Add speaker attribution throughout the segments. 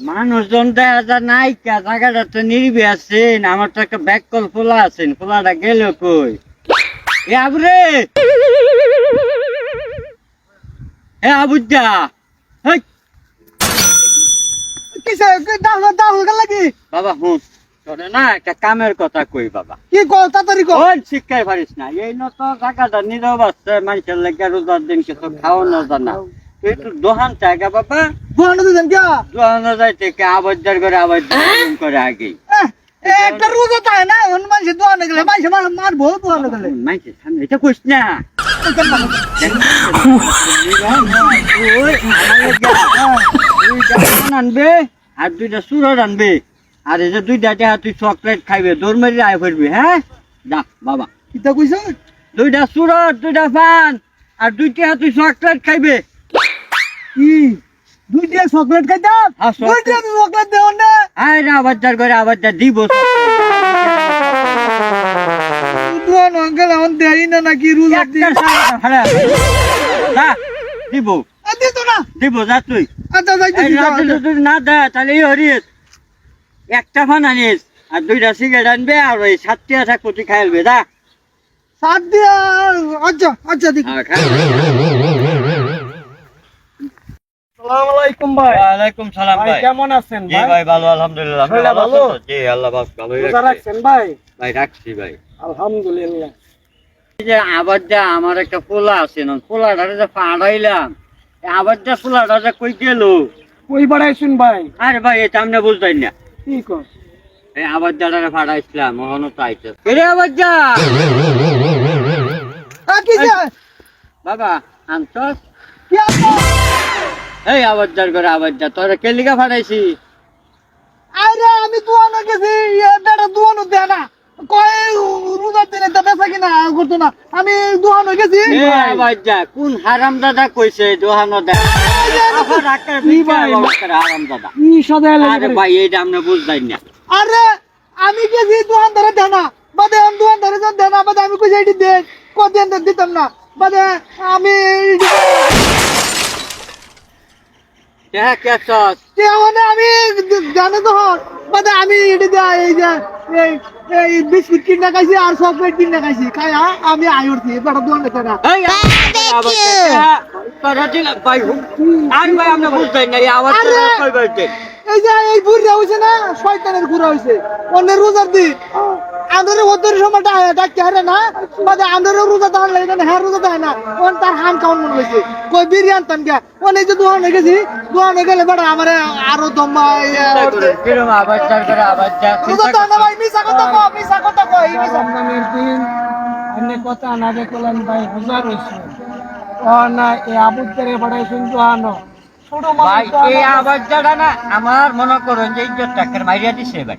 Speaker 1: মানুষজন দেখা যায় নাই জায়গাটা তো নিরিবি আছেন আমার তো একটা ব্যাগ কল খোলা আছেন খোলাটা গেল কই? এ আবরে এ আবুজা হেই,
Speaker 2: কিসে? দাও দাও গেল লাগি
Speaker 1: বাবা হুঁ শোনে না একটা কামের কথা কই বাবা।
Speaker 2: কি
Speaker 1: শিক্ষায় পারিস না। এই ন তো জায়গাটা নিরব বাচ্চা মানুষের লেগে রোজার দিন কিছু খাওয়ানো জানা তুই একটু দোহান চাইগা বাবা।
Speaker 2: বুয়ানো দিবেন কে?
Speaker 1: দোহানো যাইতে কে আবদার করে আবদার করে আগেই
Speaker 2: একটা রোজা তাই না অন্য মানুষ দোয়ানো গেলে মানুষ মার মারবো দোয়ানো গেলে।
Speaker 1: মাইকে সামনে এটা কইস না। আনবে আর দুইটা সুরট আনবে। আর এই যে দুইটা দেহা তুই চকলেট খাইবে দৌড় মারি আয় করবি হ্যাঁ? যা বাবা।
Speaker 2: কিতা কইছ?
Speaker 1: দুইটা সুরট দুইটা পান আর দুইটা তুই চকলেট খাইবে।
Speaker 2: চকলেট খাইতাম চকলেট। দেও না?
Speaker 1: আয় না আবাদার করে আবাদার দিব।
Speaker 2: না নাকি
Speaker 1: দিব? দিব। যা তুই।
Speaker 2: আচ্ছা
Speaker 1: রাতে যদি না তাহলে হরিস একটা ফান আনিস আর দুইটা সিগারেট আনবে আর ওই সাতটিয়া থাকব তুই খাইলবে দা
Speaker 2: সাত দিয়া আচ্ছা আচ্ছা দেখ।
Speaker 1: আর
Speaker 2: আসসালামু আলাইকুম ভাই।
Speaker 1: ওয়ালাইকুম সালাম
Speaker 2: ভাই
Speaker 1: ভাই।
Speaker 2: কেমন আছেন
Speaker 1: জি ভাই? ভালো আলহামদুলিল্লাহ। ভালো
Speaker 2: ভালো?
Speaker 1: আছেন? তো? জি আল্লাহ বাস ভালোই
Speaker 2: রাখছেন ভাই?
Speaker 1: ভাই রাখছি ভাই।
Speaker 2: আলহামদুলিল্লাহ।
Speaker 1: এই যে আবার যা আমার একটা পোলা আছে না পোলাটারে যে পাড়াইলাম আবার যা পোলাটা যে কই গেল?
Speaker 2: কই বাড়াইছুন ভাই?
Speaker 1: আরে ভাই এটা আমরা বুঝতাই না।
Speaker 2: কি কর?
Speaker 1: এই আবার যারা পাঠাইছিলাম মহানো চাইছে রে আবার যা বাবা আনছস?
Speaker 2: কি
Speaker 1: এই আবার যার করে আবার যা তোরা কেলিকা ফাটাইছি?
Speaker 2: আরে আমি দুয়ানো গেছি। বেটা দুয়ানো দেয় না। কয় রোজার দিনে তো বেচা কিনা করতো না। আমি গেছি।
Speaker 1: আবার যা কোন হারাম দাদা কইছে দোহানো দা
Speaker 2: কি কি
Speaker 1: আরে
Speaker 2: আমি গেছি ধরে দেয় না। বাদে আমি দোকান ধরে দেয় বাদে আমি কইছি এটি দে কদিন দিতাম না। বাদে আমি
Speaker 1: হ্যাঁ কে
Speaker 2: মানে আমি জানে তখন বাদে আমি এটি দেয় এই যে এই এই বিস্কুট কিনে খাইছি আর চকলেট কিনে খাইছি। খাই আমি আয় উঠছি বেটা দোকান দেখে না।
Speaker 1: এই যা এই
Speaker 2: এই যে এই বুড়া হয়েছে না শয়তানের গুড়া হয়েছে অন্যের রোজার দিন। আমাদের ওদের সময়টা ডাকতে হারে না বাদে আমাদের রোজা দাঁড়ান লাগে না হ্যাঁ রোজা দেয় না। ওন তার হান খাওয়ান মনে হয়েছে কই বিরিয়ান তান গে ওনে যে দোকানে গেছি দোকানে গেলে বেটা আমার আরও দম্মা
Speaker 1: করে আবার যা
Speaker 2: রোজা দাও না ভাই মিশা কথা কো মিশা কথা কো এই মিশা
Speaker 3: রমজানের দিন কথা ভাই রয়েছে ও না এই আবুদ্দারে বাড়াই শুনতো আনো ছোট
Speaker 1: ভাই এই না আমার মনে করেন যে ইজ্জত টাকার মাইরিয়া দিছে ভাই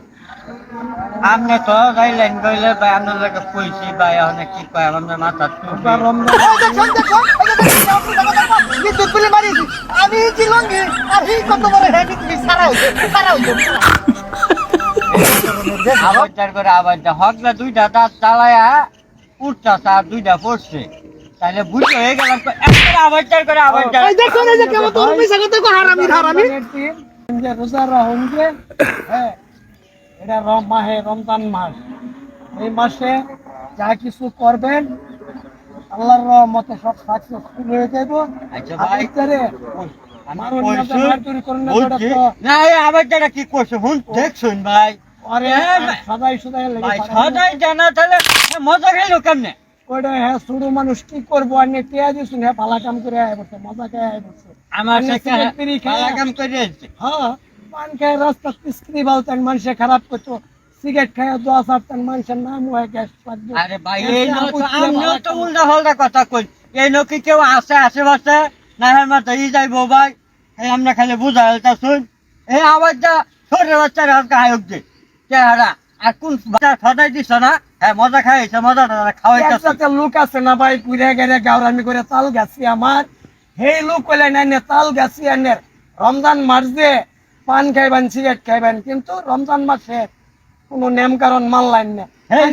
Speaker 1: আপনি তো যাইলেন কইলে ভাই আপনার লাগে কইছি ভাই অনেক কি কয় আমার মাথা
Speaker 2: আমি কি লঙ্গি আর এই কত বড় হ্যাঁ তুমি সারা হইছে সারা হইছে
Speaker 1: আবার? করে আবার যা হকলা দুইটা দাঁত চালায়া উঠতাছে আর দুইটা পড়ছে। তাহলে বুঝতে হয়ে গেলাম একটা আবার করে আবার যার
Speaker 2: এই যে কেমন তোর মিশা কথা হারামি হারামি।
Speaker 3: যে রোজা রাখুন যে হ্যাঁ এটা রম মাহে রমজান মাস। এই মাসে যা কিছু করবেন আল্লাহর রহমতে সব সাকসেসফুল হয়ে যাইব।
Speaker 1: আচ্ছা ভাই
Speaker 3: আবুদ্দারে
Speaker 1: আমি
Speaker 3: না তো,
Speaker 1: কইছি,
Speaker 3: মারধরি করুন না এটা তো-
Speaker 1: না এই আবার যারা কি করছে হুন দেখছুন ভাই।
Speaker 3: আরে
Speaker 1: হ্যাঁ, ভাই।
Speaker 3: সদাই সদাই লেগে
Speaker 1: সদাই জানা তাহলে মজা খাইলো কেমনে?
Speaker 3: ওটা হ্যাঁ মানুষ কি করব? আর দিছুন হ্যাঁ পালা কাম করে আয় বসে মজা খেয়ে আয় বসে।
Speaker 1: আমার সাথে
Speaker 3: সিগারেট বিড়ি খাই।
Speaker 1: পালা কাম করে
Speaker 3: হ্যাঁ পান খায় রাস্তা মানুষে খারাপ করতো। সিগারেট খায় দোয়া সারতেন মানুষের নাম হয়ে গ্যাস
Speaker 1: আরে ভাই এই তো আমিও তো উল্টা হল্টা কথা কই। এই নো কি কেউ আছে আশেপাশে? না হ্যাঁ মাথা ই যাইবো ভাই। আমরা খালি বুঝা হেলতা শুন। এই আওয়াজটা ছোট বাচ্চার হালকা হায়ক দে। চেহারা আর কোন বাচ্চা সদাই দিছ না? হ্যাঁ মজা খাইছে মজা খাওয়াইতেছে।
Speaker 3: একসাথে লোক আছে না ভাই? ঘুরে গেলে গাউরামি করে তাল গাছি আমার। সেই লোক কইলে নাই নে তাল গাছি আনের রমজান মাস যে পান খাইবেন সিগারেট খাইবেন কিন্তু রমজান মাসে কোনো নেম কারণ মানলাইন না।
Speaker 1: হেই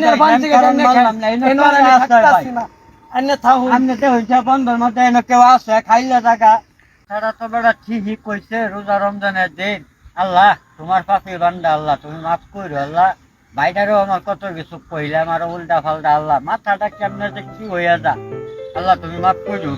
Speaker 1: আল্লাহ। তোমার পাপি বান্দা আল্লাহ, তুমি মাফ করো আল্লাহ। বাইরেও আমার কত কিছু কইলাম, আর উল্টা ফাল্টা আল্লাহ। মাথাটা কেমনে যে কি হইয়া যা আল্লাহ, তুমি মাফ করো